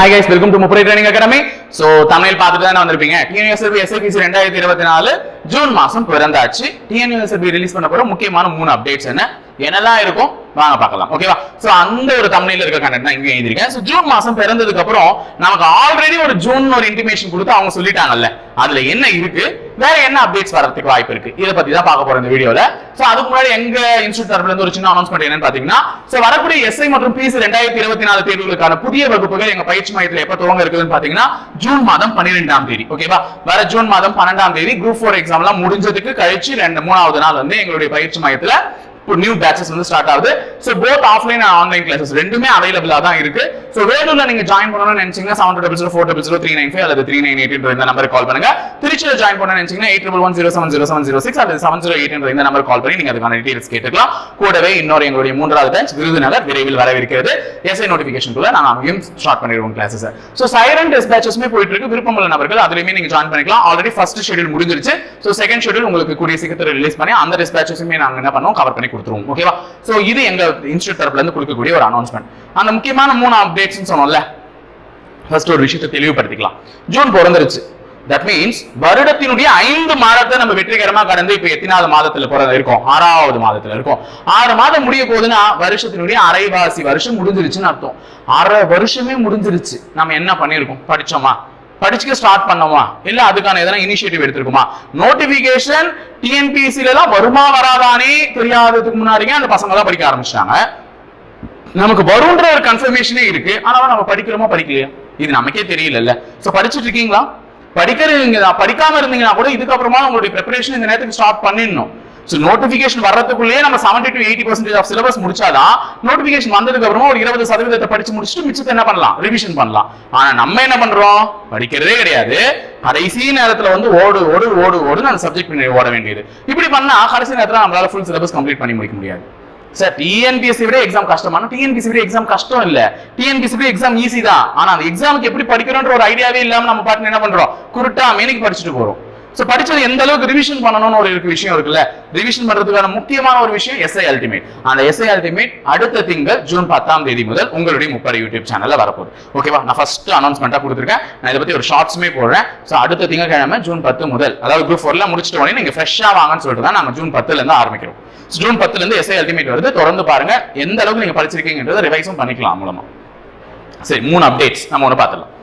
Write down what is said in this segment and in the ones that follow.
Hi guys welcome to முப்பரை training academy so Tamil பார்த்துட்டு தானே வந்திருப்பீங்க. டிஎன்யூஎஸ்எல்பி எஸ்எல்பிசி ரெண்டாயிரத்தி இருபத்தி நாலு ஜூன் மாசம் பிறந்தாச்சு. டிஎன்யூஎஸ்எல்பி ரிலீஸ் பண்ண போற முக்கியமான மூணு அப்டேட்ஸ் என்ன? என்னெல்லாம் இருக்கும்? வாங்க பார்க்கலாம். ஓகேவா சோ அந்த ஒரு தமிழ்ல இருக்க கண்டென்ட் நான் இங்க எழுதிருக்கேன் சோ ஜூன் மாசம் பிறந்ததுக்கு அப்புறம் நமக்கு ஆல்ரெடி ஒரு ஜூன் ஒரு இன்டிமேஷன் கொடுத்து அவங்க சொல்லிட்டாங்கல்ல. அதுல என்ன இருக்கு? வேற என்ன அப்டேட்ஸ் வரதுக்கு வாய்ப்பு இருக்கு? இதை பத்தி தான் பார்க்க போறோம் இந்த வீடியோல சோ அதுக்கு முன்னாடி எங்க இன்ஸ்டியூட் தரப்புல இருந்து ஒரு சின்ன அனௌன்ஸ்மெண்ட் என்னன்னு பாத்தீங்கன்னா சோ வரக்கூடிய எஸ்ஐ மற்றும் பிசி ரெண்டாயிரத்தி இருபத்தி நாலு தேர்வுகளுக்கான புதிய வகுப்புகள் எங்க பயிற்சி மையத்துல எப்ப துவங்க இருக்குதுன்னு பாத்தீங்கன்னா ஜூன் மாதம் பன்னிரெண்டாம் தேதி. ஓகேவா வர ஜூன் மாதம் பன்னெண்டாம் தேதி குரூப் ஃபோர் எக்ஸாம் எல்லாம் முடிஞ்சதுக்கு கழிச்சு ரெண்டு மூணாவது நாள் வந்து எங்களுடைய பயிற்சி மையத்துல நியூ பேட்சஸ் வந்து ஸ்டார்ட் ஆகுது. So both offline and online classes ரெண்டுமே அவைலபிளா தான் இருக்கு. ஸோ வேலூர்ல நீங்க ஜாயின் பண்ணணும்னு நினைச்சீங்கன்னா seven double zero four double zero three nine five அல்லது த்ரீ நைன் எயிட் இந்த நம்பருக்கு கால் பண்ணுங்க. திருச்சியில் ஜாயின் பண்ண நினைச்சீங்கன்னா eight triple one zero seven zero seven zero six அல்லது செவன் ஜீரோ எயிட் இந்த நம்பர் கால் பண்ணி நீங்க அதுக்கான டீடைல்ஸ் கேட்டுக்கலாம். கூடவே இன்னொரு எங்களுடைய மூன்றாவது பேட்ச் விருதுநகர் விரைவில் வரவிருக்கிறது. எஸ்ஐ நோட்டிஃபிகேஷன் கூட நாங்கள் அங்கேயும் ஸ்டார்ட் பண்ணிடுவோம் கிளாஸஸ் ஸோ சைரன் டிஸ்பேச்சஸ்மே போயிட்டு இருக்கு. விருப்பமுள்ள நபர்கள் அதுலயுமே நீங்க ஜாயின் பண்ணிக்கலாம். ஆல்ரெடி ஃபர்ஸ்ட் ஷெட்யூல் முடிஞ்சிருச்சு. ஸோ செகண்ட் ஷெட்யூல் உங்களுக்கு கூடிய சீக்கிரத்தில் ரிலீஸ் பண்ணி அந்த டிஸ்பேச்சஸுமே நாங்கள் என்ன பண்ணுவோம்? கவர் பண்ணி கொடுத்துருவோம் ஓகேவா ஸோ இது எங்க இன்ஸ்டியூட் தரப்புல இருந்து கொடுக்கக்கூடிய ஒரு அனௌன்ஸ்மெண்ட் அந்த முக்கியமான மூணு அப்டேட்ஸ்னு சொன்னோம்ல ஃபர்ஸ்ட் ஒரு விஷயத்தை தெளிவுபடுத்திக்கலாம். ஜூன் பிறந்துருச்சு. தட் மீன்ஸ் வருடத்தினுடைய ஐந்து மாதத்தை நம்ம வெற்றிகரமா கடந்து இப்ப எத்தனாவது மாதத்துல பிறந்த இருக்கோம். ஆறாவது மாதத்துல இருக்கோம். ஆறு மாதம் முடிய போதுன்னா வருஷத்தினுடைய அரைவாசி வருஷம் முடிஞ்சிருச்சுன்னு அர்த்தம். அரை வருஷமே முடிஞ்சிருச்சு. நம்ம என்ன பண்ணிருக்கோம் படிச்சோமா? படிச்சுக்க ஸ்டார்ட் பண்ணோமா இல்ல அதுக்கான எதனா இனிஷியேட்டிவ் எடுத்திருக்குமா? நோட்டிபிகேஷன் டிஎன்பிசில எல்லாம் வருமா வராதானே தெரியாததுக்கு முன்னாடியே அந்த பசங்க தான் படிக்க ஆரம்பிச்சாங்க நமக்கு வரும்ன்ற ஒரு கன்ஃபர்மேஷனே இருக்கு. ஆனாலும் நம்ம படிக்கிறோமா படிக்கலையா? இது நமக்கே தெரியல சோ படிச்சுட்டு இருக்கீங்களா? படிக்கிறீங்க படிக்காம இருந்தீங்கன்னா கூட இதுக்கப்புறமா உங்களுடைய ப்ரிப்பரேஷன் இந்த நேரத்துக்கு ஸ்டார்ட் பண்ணிடணும். ஸோ நோட்டிஃபிகேஷன் வர்றதுக்குள்ளேயே நம்ம seventy to eighty percentage of syllabus முடிச்சாதான் notification வந்ததுக்கு அப்புறமா ஒரு இருபது சதவீதத்தை படிச்சு முடிச்சுட்டு மிச்சத்தை என்ன பண்ணலாம்? ரிவிஷன் பண்ணலாம். ஆனா நம்ம என்ன பண்றோம்? படிக்கிறதே கிடையாது. கடைசி நேரத்துல வந்து ஓடு ஓடு ஓடு ஓடு அந்த சப்ஜெக்ட் ஓட வேண்டியது. இப்படி பண்ணா கடைசி நேரத்தில் நம்மளால ஃபுல் சிலபஸ் கம்ப்ளீட் பண்ணி முடிக்க முடியாது. சார் டிஎன்பிஎஸ்சி விட எக்ஸாம் கஷ்டமான டிஎன்பிஎஸ்சி விட எக்ஸாம் கஷ்டம் இல்ல. டிஎன்பிஎஸ்சி விட எக்ஸாம் ஈஸி தான். ஆனா அந்த எக்ஸாமுக்கு எப்படி படிக்கிறோன்ற ஒரு ஐடியாவே இல்லாம நம்ம பாட்டு என்ன பண்றோம்? குருட்டா மேனிக்கு படிச்சுட்டு போறோம். ஸோ படிச்சது எந்த அளவுக்கு ரிவிஷன் பண்ணணும்னு ஒரு விஷயம் இருக்குல்ல? ரிவிஷன் பண்றதுக்கான முக்கியமான ஒரு விஷயம் எஸ்ஐ அல்டிமேட் அந்த எஸ்ஐ அல்டிமேட் அடுத்த திங்கள் ஜூன் பத்தாம் தேதி முதல் உங்களுடைய முப்பது யூடியூப் சேனல்ல வரப்போகுது. ஓகேவா நான் ஃபர்ஸ்ட் அனௌன்ஸ்மெண்ட்டாக கொடுத்துருக்கேன். நான் இதை பத்தி ஒரு ஷார்ட்ஸுமே போடுறேன். ஸோ அடுத்த திங்கட்கிழமை ஜூன் பத்து முதல் அதாவது குரூப் ஃபோர்ல முடிச்சிட்டு உடனே நீங்க ஃப்ரெஷ்ஷாக வாங்கன்னு சொல்லிட்டு தான் நாங்கள் ஜூன் பத்துல இருந்து ஆரம்பிக்கிறோம். ஜூன் பத்துல இருந்து எஸ்ஐ அல்டிமேட் வருது. தொடர்ந்து பாருங்க எந்த அளவுக்கு நீங்க படிச்சிருக்கீங்கன்றதை ரிவைஸும் பண்ணிக்கலாம் மூலமா. சரி மூணு அப்டேட்ஸ் நம்ம ஒன்று பார்த்துடலாம்.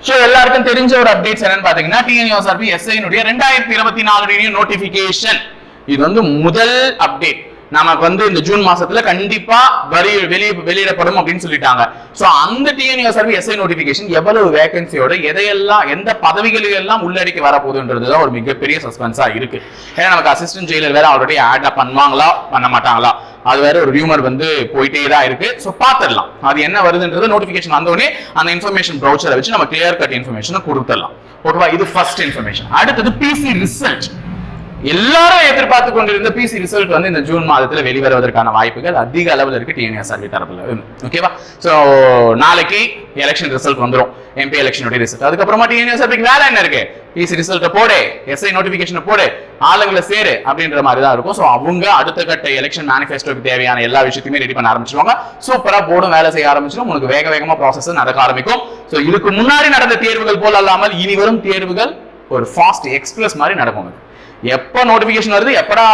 ஸோ எல்லாருக்கும் தெரிஞ்ச ஒரு அப்டேட்ஸ் என்னன்னு பாத்தீங்கன்னா டிஎன்யூஎஸ்ஆர்பி எஸ்ஐனுடைய ரெண்டாயிரத்தி இருபத்தி நாலு நோட்டிபிகேஷன் இது வந்து முதல் அப்டேட் நமக்கு வந்து இந்த ஜூன் மாசத்துல கண்டிப்பா வரி வெளியே வெளியிடப்படும் அப்படின்னு சொல்லிட்டாங்க. சோ அந்த டிஎன்யூஎஸ்ஆர்பி எஸ்ஐ நோட்டிபிகேஷன் எவ்வளவு வேகன்சியோட எதையெல்லாம் எந்த பதவிகளில் எல்லாம் உள்ளடக்கி வரப்போகுதுன்றது தான் ஒரு மிகப்பெரிய சஸ்பென்ஸா இருக்கு. ஏன்னா நமக்கு அசிஸ்டன்ட் ஜெயிலர் வேற ஆல்ரெடி ஆட் பண்ணுவாங்களா பண்ண மாட்டாங்களா? அது வேற ஒரு ரியூமர் வந்து போயிட்டே தான் இருக்கு. ஸோ பார்த்துடலாம் அது என்ன வருதுன்றது நோட்டிஃபிகேஷன் வந்தோடனே அந்த இன்ஃபர்மேஷன் ப்ரௌச்சரை வச்சு நம்ம கிளியர் கட் இன்ஃபர்மேஷனை கொடுத்துடலாம் ஓகேவா இது ஃபர்ஸ்ட் இன்ஃபர்மேஷன் அடுத்தது பிசி ரிசர்ச் எல்லாரும் எதிர்பார்த்து கொண்டிருந்த பிசி ரிசல்ட் வந்து இந்த ஜூன் மாதத்துல வெளிவருவதற்கான வாய்ப்புகள் அதிக அளவில் இருக்கு டிஎன்எஸ்ஆர்பி தரப்புல. ஓகேவா சோ நாளைக்கு எலெக்ஷன் ரிசல்ட் வந்துடும் எம்பி எலெக்ஷனுடைய ரிசல்ட் அதுக்கப்புறமா டிஎன்எஸ்ஆர்பிக்கு வேலை என்ன இருக்கு? பிசி ரிசல்ட்டை போடு எஸ்ஐ நோட்டிபிகேஷனை போடு ஆளுங்களை சேரு அப்படின்ற மாதிரி தான் இருக்கும். ஸோ அவங்க அடுத்த கட்ட எலெக்ஷன் மேனிஃபெஸ்டோக்கு தேவையான எல்லா விஷயத்தையுமே ரெடி பண்ண ஆரம்பிச்சிருவாங்க. சூப்பராக போர்டும் வேலை செய்ய ஆரம்பிச்சிடும் உங்களுக்கு வேக வேகமாக ப்ராசஸ் நடக்க ஆரம்பிக்கும். ஸோ இதுக்கு முன்னாடி நடந்த தேர்வுகள் போல அல்லாமல் இனி வரும் தேர்வுகள் ஒரு ஃபாஸ்ட் எக்ஸ்பிரஸ் மாதிரி நடக்கும். எப்ப நோட்டிபிகேஷன் வருது எப்படா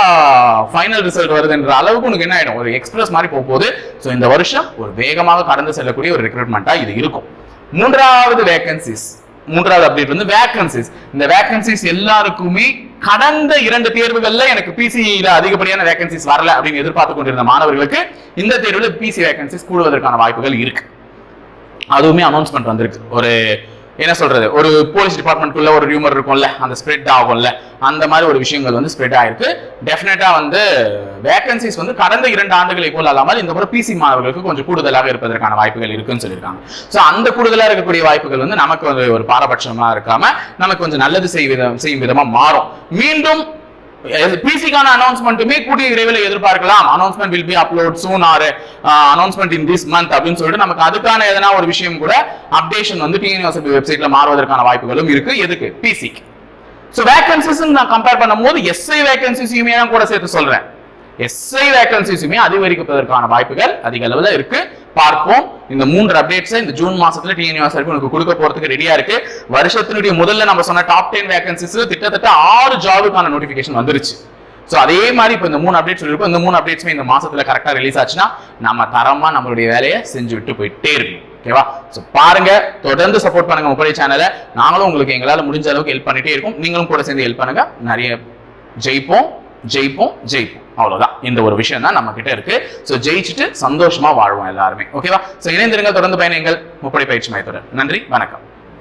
ஃபைனல் ரிசல்ட் வருதுன்ற அளவுக்கு உனக்கு என்ன ஆயிடும்? ஒரு எக்ஸ்பிரஸ் மாதிரி போக போகுது ஸோ இந்த வருஷம் ஒரு வேகமாக கடந்து செல்லக்கூடிய ஒரு ரெக்ரூட்மெண்ட்டா இது இருக்கும். மூன்றாவது வேகன்சிஸ் மூன்றாவது அப்டேட் வந்து வேகன்சிஸ் இந்த வேகன்சிஸ் எல்லாருக்குமே கடந்த இரண்டு தேர்வுகள்ல எனக்கு பிசிஇல அதிகப்படியான வேகன்சிஸ் வரல அப்படின்னு எதிர்பார்த்து கொண்டிருந்த மாணவர்களுக்கு இந்த தேர்வுல பிசி வேகன்சிஸ் கூடுவதற்கான வாய்ப்புகள் இருக்கு. அதுவுமே அனௌன்ஸ்மெண்ட் வந்திருக்கு. ஒரு என்ன சொல்றது? ஒரு போலீஸ் டிபார்ட்மெண்ட்குள்ள ஒரு ரியூமர் இருக்கும்ல அந்த ஸ்ப்ரெட் ஆகும்ல அந்த மாதிரி ஒரு விஷயங்கள் வந்து ஸ்ப்ரெட் ஆயிருக்கு. டெஃபினட்டா வந்து வேகன்சிஸ் வந்து கடந்த இரண்டு ஆண்டுகளை போல அல்லாமல் இந்த முறை பிசி மாணவர்களுக்கு கொஞ்சம் கூடுதலாக இருப்பதற்கான வாய்ப்புகள் இருக்குன்னு சொல்லியிருக்காங்க. ஸோ அந்த கூடுதலாக இருக்கக்கூடிய வாய்ப்புகள் வந்து நமக்கு வந்து ஒரு பாரபட்சமா இருக்காம நமக்கு கொஞ்சம் நல்லது செய்யும் விதம் செய்யும் விதமா மாறும். மீண்டும் பிசிக்கான அனௌன்ஸ்மெண்ட்டுமே கூடிய விரைவில் எதிர்பார்க்கலாம். Announcement will be upload soon or announcement in this month அப்படின்னு சொல்லிட்டு நமக்கு அதுக்கான எதனா ஒரு விஷயம் கூட அப்டேஷன் வந்து டிஎன்யூஎஸ்பி வெப்சைட்ல மாறுவதற்கான வாய்ப்புகளும் இருக்கு. எதுக்கு? பிசிக்கு ஸோ வேகன்சிஸ் நான் கம்பேர் பண்ணும்போது எஸ்ஐ வேகன்சிஸையுமே தான் கூட சேர்த்து சொல்றேன். எஸ்ஐ வேகன்சிஸுமே அதிகரிப்பதற்கான வாய்ப்புகள் அதிக அளவில் இருக்கு. பார்ப்போம். இந்த மூன்று அப்டேட்ஸ் இந்த ஜூன் மாசத்துல வரைக்கும் உங்களுக்கு கொடுக்க போறதுக்கு ரெடியா இருக்கு. வருஷத்தினுடைய முதல்ல நம்ம சொன்ன டாப் டென் வேகன்சிஸ் கிட்டத்தட்ட ஆறு ஜாபுக்கான நோட்டிபிகேஷன் வந்துருச்சு. ஸோ அதே மாதிரி இப்போ இந்த மூணு அப்டேட் சொல்லியிருக்கோம். இந்த மூணு அப்டேட்ஸுமே இந்த மாசத்துல கரெக்டாக ரிலீஸ் ஆச்சுன்னா நம்ம தரமா நம்மளுடைய வேலையை செஞ்சு விட்டு போயிட்டே இருக்கும் ஓகேவா ஸோ பாருங்க. தொடர்ந்து சப்போர்ட் பண்ணுங்க முப்படை சேனலை நாங்களும் உங்களுக்கு எங்களால் முடிஞ்ச அளவுக்கு ஹெல்ப் பண்ணிட்டே இருக்கும். நீங்களும் கூட சேர்ந்து ஹெல்ப் பண்ணுங்க. நிறைய ஜெயிப்போம் ஜெயிப்போம் ஜெயிப்போம். அவ்வளவுதான். இந்த ஒரு விஷயம் தான் நம்ம கிட்ட இருக்கு. ஸோ ஜெயிச்சுட்டு சந்தோஷமா வாழ்வோம் எல்லாருமே. ஓகேவா ஸோ இணைந்திருங்க தொடர்ந்து பயணிங்கள் முப்படை பயிற்சி மையத்துடன் நன்றி வணக்கம்.